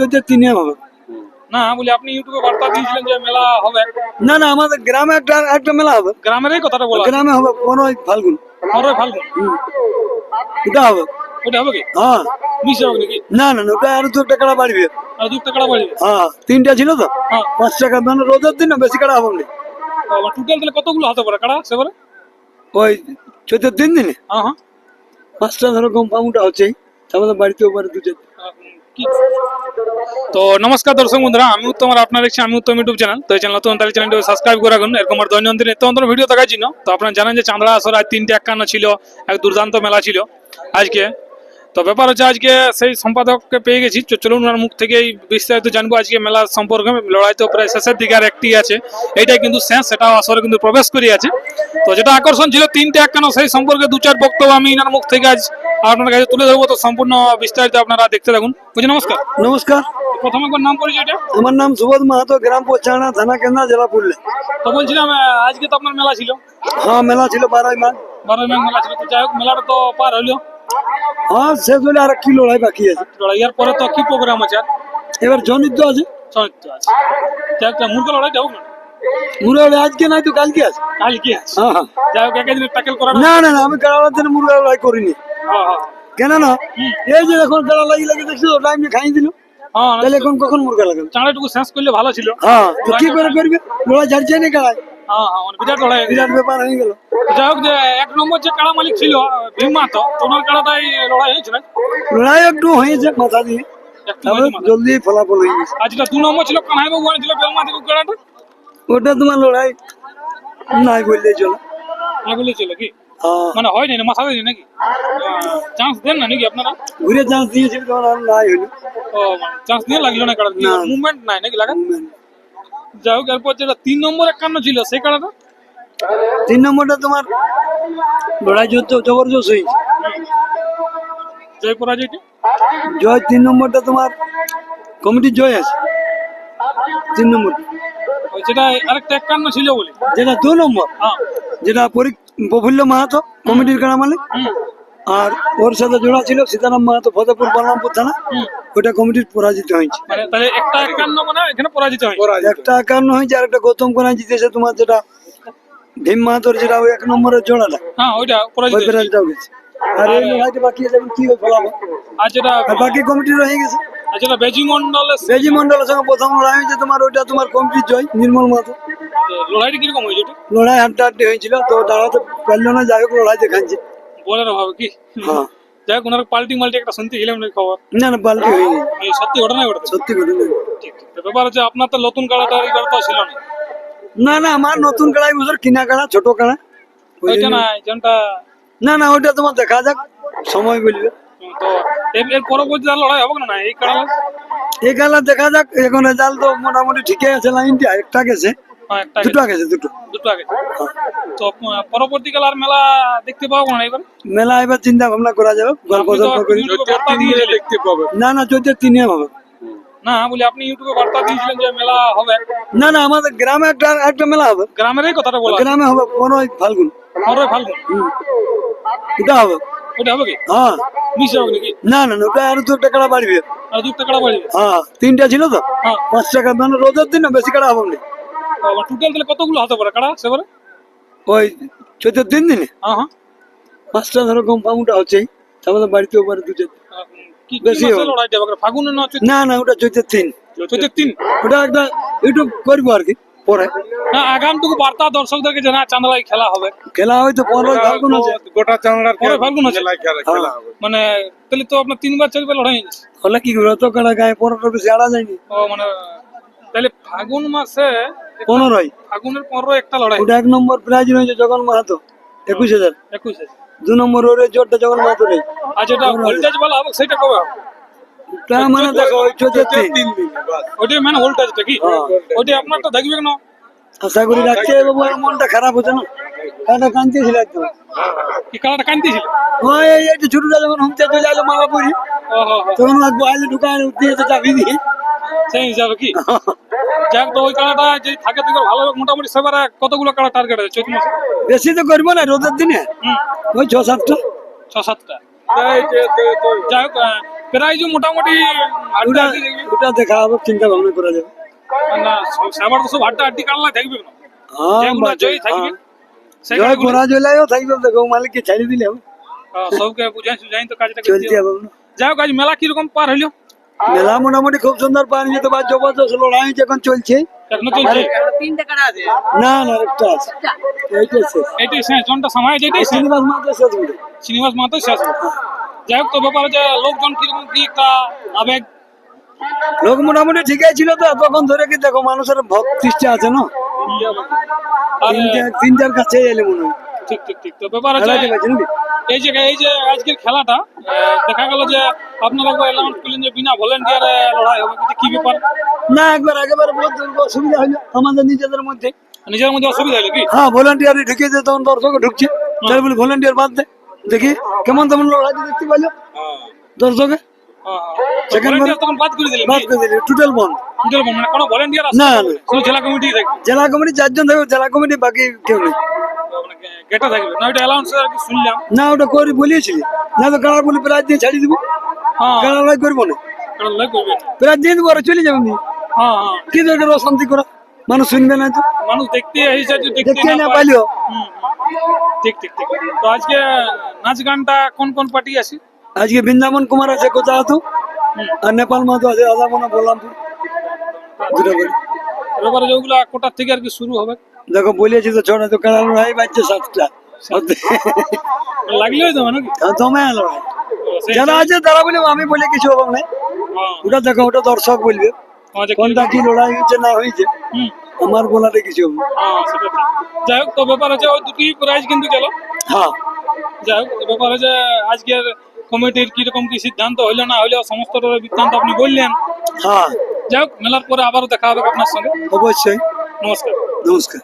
চোদ্দ তিনে হবে। না বলি আপনি ইউটিউবে বার্তা দিয়েছিলেন যে মেলা হবে। না না আমাদের গ্রামে একটা একটা মেলা হবে। গ্রামেরই কথাটা বলা। গ্রামে হবে পনেরোই ফাল্গুন। পনেরোই ফাল্গুন? ওটা হবে। ওটা হবে কি? হ্যাঁ। মিশে হবে নাকি? না না না, ওটা আরও দু একটা বাড়বে। আর দু টাকা বাড়বে? হ্যাঁ তিনটা ছিল তো? হ্যাঁ। পাঁচ টাকা মানে রোদের দিন বেশি কাড়া হবে না। টোটাল তাহলে কতগুলো হতে পারে কাড়া সেবারে? ওই চোদ্দ দিন দিনে? হ্যাঁ হ্যাঁ। পাঁচটা ধরো কম পামুটা হচ্ছেই। আমাদের বাড়িতেও পারে দু তো নমস্কার দর্শক বন্ধুরা, আমি উত্তম আর আপনার দেখছি আমি উত্তম ইউটিউব চ্যানেল। তো এই চ্যানেল নতুন তাহলে চ্যানেলটি সাবস্ক্রাইব করে রাখুন। এরকম আর দৈনন্দিন নিত্য নতুন ভিডিও দেখার জন্য। তো আপনারা জানেন যে চাঁদড়া আসর আজ তিনটে একান্ন ছিল, এক দুর্দান্ত মেলা ছিল আজকে। তো ব্যাপার হচ্ছে আজকে সেই সম্পাদককে পেয়ে গেছি। চলুন ওনার মুখ থেকেই বিস্তারিত জানব আজকে মেলা সম্পর্কে। লড়াই তো প্রায় শেষের দিকে আর একটি আছে। এইটাই কিন্তু শেষ, সেটাও আসরে কিন্তু প্রবেশ করি আছে তো যেটা আকর্ষণ ছিল, তিনটে একান্ন সেই সম্পর্কে দু চার বক্তব্য আমি এনার মুখ থেকে আজ আপনার কাছে তুলে ধরবো তো সম্পূর্ণ বিস্তারিত আপনারা দেখতে থাকুন। বুঝি নমস্কার। নমস্কার। প্রথমে একবার নাম পরিচয় এটা? আমার নাম সুবোধ মাহাতো গ্রাম পোচানা থানা কেন্দ্রা জেলা পুরুলিয়া। তো বলছিলাম আজকে তো আপনার মেলা ছিল। হ্যাঁ মেলা ছিল বারোই মাস বারোই মাঘ মেলা ছিল। তো যাই হোক মেলাটা তো পার হইল হ্যাঁ শেষ হলে আর কি লড়াই বাকি আছে। এর পরে তো কি প্রোগ্রাম আছে এবার জনিত আছে। যাই হোক মুরগা লড়াই যাব না? মুরগা আজকে নাই তো কালকে আছে। হ্যাঁ হ্যাঁ। যাই হোক একদিন ট্যাকেল করা না না আমি মুরগা লড়াই করিনি। হ্যাঁ হ্যাঁ কেন না এই যে এখন কাড়া লাগি লাগি দেখছি ওটা আমি খাই দিল। হ্যাঁ তাহলে এখন কখন মুরগা লাগাবে? চাঁড়াটুকু শেষ করলে ভালো ছিল। হ্যাঁ তো কি করে করবে? লড়াই ঝাড়ছে না কাড়াই বিরাট লড়াই। বিরাট ব্যাপার হয়ে গেল। যাই হোক যে এক নম্বর যে কাড়া মালিক ছিল ভীম তো ওনার কাড়াটাই লড়াই হয়েছিল। লড়াই একটু হয়েছে মাথা দিয়ে। জলদি ফলাফল হয়ে গেছে। দু নম্বর ছিল কানাই বাবু ছিল বেলমা থেকে কাড়াটা? ওটা তোমার লড়াই নাই বললেই চলো। এগুলো ছিল কি? হ্যাঁ মানে হয়নি না মাথা দেয়নি নাকি? চান্স দেন না নাকি আপনারা? ঘুরে চান্স আর নাই হইল ও চান্স দিয়ে লাগল না না। মুভমেন্ট নাই নাকি লাগা যাই হোক এরপর যেটা তিন নম্বর একান্ন ছিল সেই কাড়াটা তিন নম্বরটা তোমার লড়াই যত জবরদস্ত হয়েছে। জয় পরাজয়টা জয় তিন নম্বরটা তোমার কমিটির জয় আছে। তিন নম্বর। যেটা আরেকটা একান্ন ছিল বলে। যেটা দু নম্বর। হ্যাঁ। যেটা পরি প্রফুল্ল মাহাতো কমিটির কাড়া আর ওর সাথে জোড়া ছিল সীতারাম মাহাতো ফতেপুর বলরামপুর থানা। ওটা কমিটির পরাজিত হয়েছে। মানে একটা একান্ন হয়েছে আর একটা গৌতম কোনা জিতেছে তোমার যেটা ভীম মাহাতোর যেটা ওই এক নম্বরের জোড়াটা। হ্যাঁ ওইটা ওই পরাজিত হয়েছে। আর এই লড়াইটা বাকি আছে কি ফলাফল আর যেটা বাকি কমিটির হয়ে গেছে। আর যেটা বেজি মন্ডলের বেজি মন্ডলের সঙ্গে প্রথম লড়াই হয়েছে তোমার ওইটা তোমার কমিটির জয় নির্মল মাহাতো। লড়াইটা কীরকম হয়েছে লড়াই হাড্ডা হাড্ডি হয়েছিল তো দাঁড়াতে পারল না যাই হোক লড়াই দেখাচ্ছে। বলার অভাবে কি? হ্যাঁ। যাই হোক ওনার পাল্টি মাল্টি একটা শুনতে গেলাম নাকি খবর? না না পাল্টি হয়নি। সত্যি ঘটনা ঘটে সত্যি ঘটনা ঠিক ঠিক। ব্যাপার হচ্ছে আপনার তো নতুন কাড়াটা এবার তো ছিল না। না না আমার নতুন কাড়াই বছর কিনা কাড়া ছোট কাড়া। ওই ওইটা না যেটা না না ওইটা তোমার দেখা যাক সময় বলবে। তো এর এর পরবর্তী লড়াই হবে না এই কাড়া? এই খেলা দেখা যাক এখন রেজাল্ট তো মোটামুটি ঠিকই আছে লাইনটা একটা গেছে। একটা দুটো গেছে। দুটো। দুটো আগে তো আহ, পরবর্তীকালে আর মেলা দেখতে পাবো না এবার? মেলা এবার চিন্তা ভাবনা করা যাবে গল্প করি। দেখতে পাবে। না না চোদ্দ তিনে হবে। না বলি আপনি ইউটিউবে বার্তা দিয়েছিলেন যে মেলা হবে। না না আমাদের গ্রামে একটা একটা মেলা হবে। গ্রামেরই কথাটা বলা গ্রামে হবে পনেরোই ফাল্গুন। পনেরোই ফাল্গুন? ওটা হবে। ওটা হবে কি? হ্যাঁ। হবে নাকি? না না না ওটা আরও দু টাকা বাড়বে। আর দু টাকা বাড়বে? হ্যাঁ তিনটা ছিল তো? হ্যাঁ। পাঁচ টাকা মানে রোদের দিন না বেশি কাটা হবে না। টোটাল তাহলে কতগুলো হতে পারে কাড়া সেবারে ওই চোদ্দ তিন দিনে? হ্যাঁ হ্যাঁ। পাঁচটা ধরো বাড়িতেও পারে দু বেশি ফাগুনে না না ওটা চোদ্দ তিন। চৈত্র তিন? ওটা একটা ইউটিউব করব আর কি পরে। না আগামটুকু বার্তা দর্শকদেরকে জানা চাঁদলাই খেলা হবে। খেলা হয়তো পনেরোই ফাল্গুন আছে। গোটা চামড়ার পরে ফাল্গুন আছে। খেলা হবে। মানে তাহলে তো আপনার তিনবার চারবার লড়াই হয়েছে। কি কাটা গায়ে পনেরোটা বেশি আড়া যায়নি। ও মানে তাহলে ফাগুন মাসে পনেরোই। ফাগুনের পনেরো একটা লড়াই। ওটা এক নম্বর প্রাইজ রয়েছে জগন মাহাতো একুশ হাজার। একুশ আছে দু নম্বর ওর জোরটা জগন মাহাতো নেই। আর যেটা ভোল্টেজ বলা হবে সেটা কবে তা মানে দেখো ওই চোদ্দ তিন তিন দিন। বাস ওইটাই মানে ভোল্টেজটা কি? হ্যাঁ। ওইটা আপনারটা দেখবে না আশা করি রাখছে বাবু আর মনটা খারাপ হচ্ছে না। কাটা কাঁদতেছিল একদম। কি কালারটা কানতেছিল ওই এই ছোটটা যখন চলে মা তখন বাইরে ঢুকায় দিয়েছে চাবি দিয়ে। সেই হিসাবে কি? যাক তো ওই কালারটা যে থাকে থেকে ভালো মোটামুটি সেবারে কতগুলো কালার টার্গেট আছে? চৈত্র মাসে বেশি তো করব না রোদের দিনে। হুম। ওই ছ সাতটা। ছ সাতটা। যাই হোক প্রাইজ মোটামুটি ওটা ওটা দেখা হবে চিন্তা ভাবনা করা যাবে। না সেবার তো সব হাড্ডা হাড্ডি কাল্লা থাকবে না হ্যাঁ যেগুলো বাচ্চা- জয়ী থাকবে। হ্যাঁ। সেই জয় কাজগুলো- পরাজয়ও থাকবে দেখো মালিককে ছাড়ি দিলে হবে। আহ, সবকে বুঝাই সুঝাই তো কাজটা করতে চলতে হবে। হবে। না। যাই হোক আজ মেলা কীরকম পার হইল? মেলা মোটামুটি খুব সুন্দর পানি যেতে পারে জবরদস্ত লড়াই যখন চলছে। না না একটা আছে। এইটাই শেষ। শেষ। জনটা সময় যেটাই শেষ? শ্রীনিবাস মাত্র শেষ বলে শ্রীনিবাস মাহাতো শেষ যাই হোক তো ব্যাপারে যে লোকজন কীরকম কি একটা আবেগ? লোক মোটামুটি ঠিকই ছিল তো তখন ধরে কি দেখো মানুষের ভক্তিষ্ঠা আছে না? তিনটার কাছে এলে মনে হয়। ঠিক ঠিক ঠিক। তো ব্যাপার এই যে এই যে আজকের খেলাটা দেখা গেল যে আপনারা একবার অ্যালাউন্স করলেন যে বিনা ভলেন্টিয়ারে লড়াই হবে কিন্তু কি ব্যাপার? না একবার একেবারে বহুত অসুবিধা হলো আমাদের নিজেদের মধ্যে। নিজের মধ্যে অসুবিধা হলো কি? হ্যাঁ ভলেন্টিয়ার ঢুকিয়েছে তখন দর্শক ঢুকছে। তাই বলে ভলেন্টিয়ার বাদ দে দেখি কেমন তেমন লড়াই দেখতে পাইলো। দর্শকে? মানে ভলেন্টিয়ার না না শুধু জেলা কমিটি চারজন থাকবে জেলা কমিটি বাকি কেউ নেই। মানে গেটা থাকবে। না ওইটা অ্যালাউন্স আর কি শুনলাম। না ওটা করে বলিয়েছিলি। না তো গাড়া বলে প্রায় দিয়ে ছাড়িয়ে দিব? হ্যাঁ। গাড়া লড়াই করব না। কারণ লয় করবে। প্রায় দিয়ে দেবো চলে যাবেন হ্যাঁ হ্যাঁ। কি দরকার অশান্তি করা? মানুষ শুনবে না তো। মানুষ দেখতে এসেছে দেখতে না পাইলেও। ঠিক ঠিক ঠিক। তো আজকে নাচ গানটা কোন কোন পার্টি আছে? আজকে বৃন্দাবন কুমার আছে কোথাও। তো আর নেপাল মাতো আছে রাধামনা বললামপুর। দুটো করে। এবারে যেগুলো কোটার থেকে আর কি শুরু হবে। দেখো বলেছি তো ছোট তো কারা লড়াই বাজছে সাতটা। লাগলেই তো নাকি? দমে লড়াই যারা আছে তারা বলে আমি বলে কিছু হবে না। হ্যাঁ, ওটা দেখো ওটা দর্শক বলবে। হ্যাঁ, কোনটা কি লড়াই হয়েছে না হয়েছে আমার বলাতে কিছু হবে। হ্যাঁ। যাই হোক তো ব্যাপার ওই দুটি প্রাইজ কিন্তু গেল। হ্যাঁ। যাই হোক ব্যাপার আছে আজকের কমিটির কীরকম কি সিদ্ধান্ত হইল না হইল সমস্ত বৃত্তান্ত আপনি বললেন। হ্যাঁ। যাই হোক মেলার পরে আবারও দেখা হবে আপনার সঙ্গে। অবশ্যই। নমস্কার। নমস্কার।